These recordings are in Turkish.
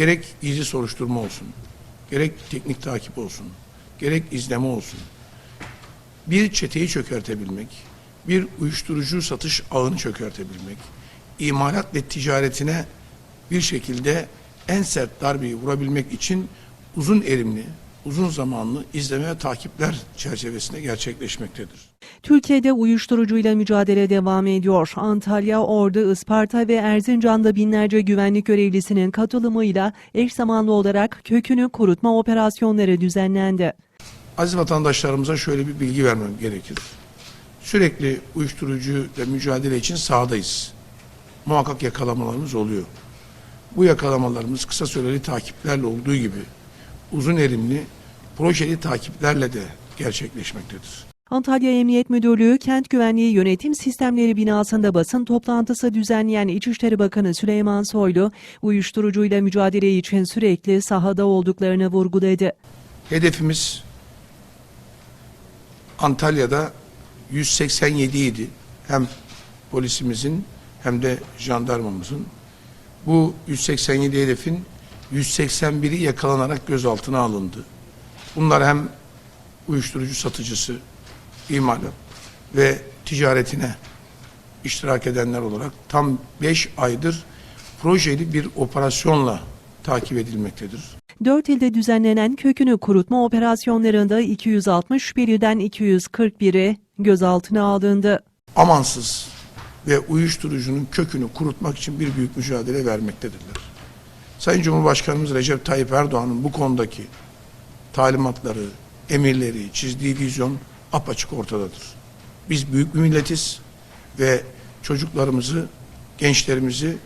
gerek gizli soruşturma olsun, gerek teknik takip olsun, gerek izleme olsun. Bir çeteyi çökertebilmek, bir uyuşturucu satış ağını çökertebilmek, imalat ve ticaretine bir şekilde en sert darbeyi vurabilmek için uzun erimli, uzun zamanlı izleme ve takipler çerçevesinde gerçekleşmektedir. Türkiye'de uyuşturucuyla mücadele devam ediyor. Antalya, Ordu, Isparta ve Erzincan'da binlerce güvenlik görevlisinin katılımıyla eş zamanlı olarak kökünü kurutma operasyonları düzenlendi. Aziz vatandaşlarımıza şöyle bir bilgi vermem gerekir. Sürekli uyuşturucuyla mücadele için sahadayız. Muhakkak yakalamalarımız oluyor. Bu yakalamalarımız kısa süreli takiplerle olduğu gibi uzun erimli projeli takiplerle de gerçekleşmektedir. Antalya Emniyet Müdürlüğü Kent Güvenliği Yönetim Sistemleri binasında basın toplantısı düzenleyen İçişleri Bakanı Süleyman Soylu, uyuşturucuyla mücadele için sürekli sahada olduklarını vurguladı. Hedefimiz Antalya'da 187 idi. Hem polisimizin hem de jandarmamızın. Bu 187 hedefin 181'i yakalanarak gözaltına alındı. Bunlar hem uyuşturucu satıcısı, imalat ve ticaretine iştirak edenler olarak tam 5 aydır projeli bir operasyonla takip edilmektedir. 4 ilde düzenlenen kökünü kurutma operasyonlarında 261'den 241'i gözaltına alındı. amansız ve uyuşturucunun kökünü kurutmak için bir büyük mücadele vermektedirler. Sayın Cumhurbaşkanımız Recep Tayyip Erdoğan'ın bu konudaki talimatları, emirleri, çizdiği vizyon apaçık ortadadır. Biz büyük bir milletiz ve çocuklarımızı, gençlerimizi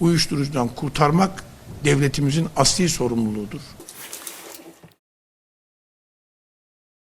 uyuşturucudan kurtarmak devletimizin asli sorumluluğudur.